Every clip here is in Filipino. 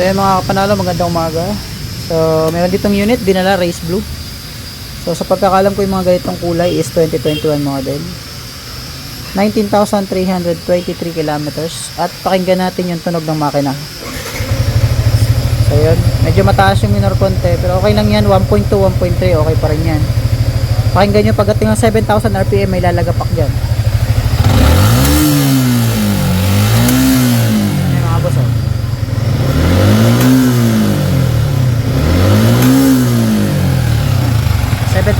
So yan mga kapanalo, magandang umaga. So meron ditong unit, dinala race blue. So sa pagkakalam ko yung mga ganitong kulay is 2021 model. 19,323 kilometers at pakinggan natin yung tunog ng makina. So yun, medyo mataas yung minor konti pero okay lang yan, 1.2, 1.3 okay pa rin yan. Pakinggan nyo pagdating ng 7,000 RPM may lalagapak dyan.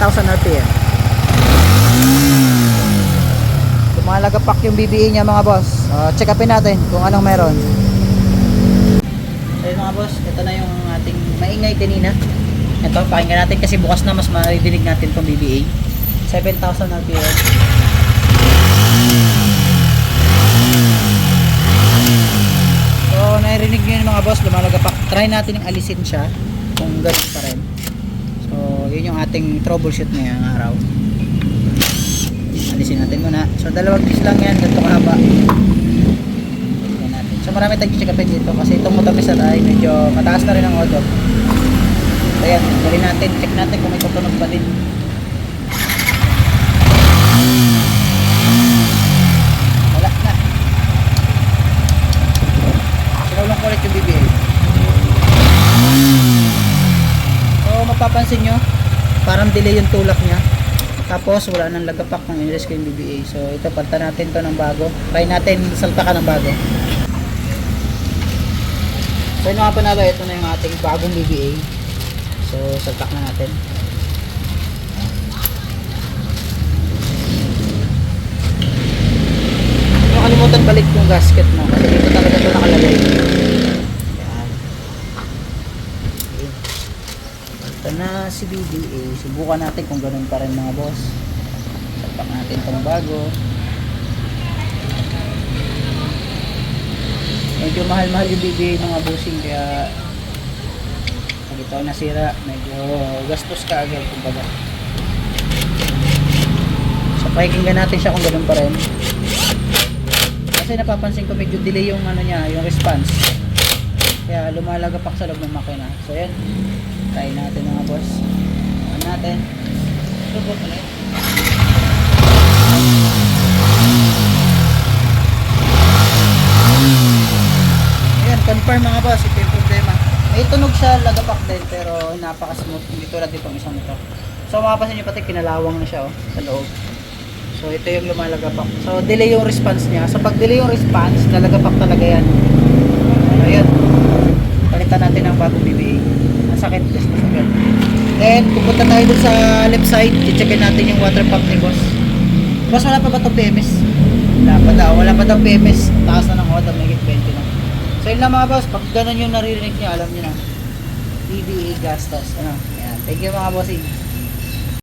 1,000 RPM Lumalagapak yung BBA niya mga boss. Uh, Check upin natin kung anong meron. So mga boss, ito na yung ating maingay kanina. Ito, pakinggan natin kasi bukas na mas maridinig natin itong BBA 7,000 RPM So, narinig nyo yun mga boss, lumalagapak. Try natin yung alisin siya kung ganun pa rin. Yun yung ating troubleshoot ngayong araw. Alisin natin muna. So, dalawang piece lang yan, ganito kahaba. So, marami tayong check upin dito kasi itong motorbisa ay medyo mataas na rin ang odor. So, ayan, dali natin, check natin kung may tutunog pa din. Wala na. Sinulong ko ulit yung BBA. So, mapapansin nyo, parang delay yung tulak niya. Tapos, wala nang lagapak ng inres ko yung BBA. So, ito, palta natin to ng bago. Try natin salta ka ng bago. So, yun mga panalo, ito na yung ating bagong BBA. So, saltak na natin. Huwag mo kalimutan balik yung gasket mo kasi dito talaga ito nakalagay. Yan. Okay. Ito si BBA. Subukan natin kung ganun pa rin mga boss. Salpak natin itong bago. Medyo mahal-mahal yung BBA mga bossing kaya pag ito nasira, medyo gastos ka agad kumbaga. So pakikinggan natin siya kung ganun pa rin. Kasi napapansin ko medyo delay yung ano niya, yung response. Kaya lumalagapak sa loob ng makina. So yan. Try natin mga boss. Ano natin? Subok ulit. Ayan, confirm mga boss, ito yung problema. May tunog siya, lagapak din, pero napaka-smooth. Hindi tulad itong isang ito. So mapapansin nyo pati kinalawang na siya oh, sa loob. So ito yung lumalagapak. So delay yung response niya. So pag delay yung response, lalagapak talaga yan. Ayun. Palitan natin ang bagong BBA. Ang sakit, just na sakit. Then pupunta tayo dun sa left side. I-checkin natin yung water pump ni boss. Boss, wala pa ba itong PMS? Wala pa daw. Wala pa daw PMS. Taas na ng oda, may 20 na. So yun lang mga boss. Pag ganun yung naririnig niyo, alam niyo na. BBA gastos. Ano? Ayan. Thank you mga bossing.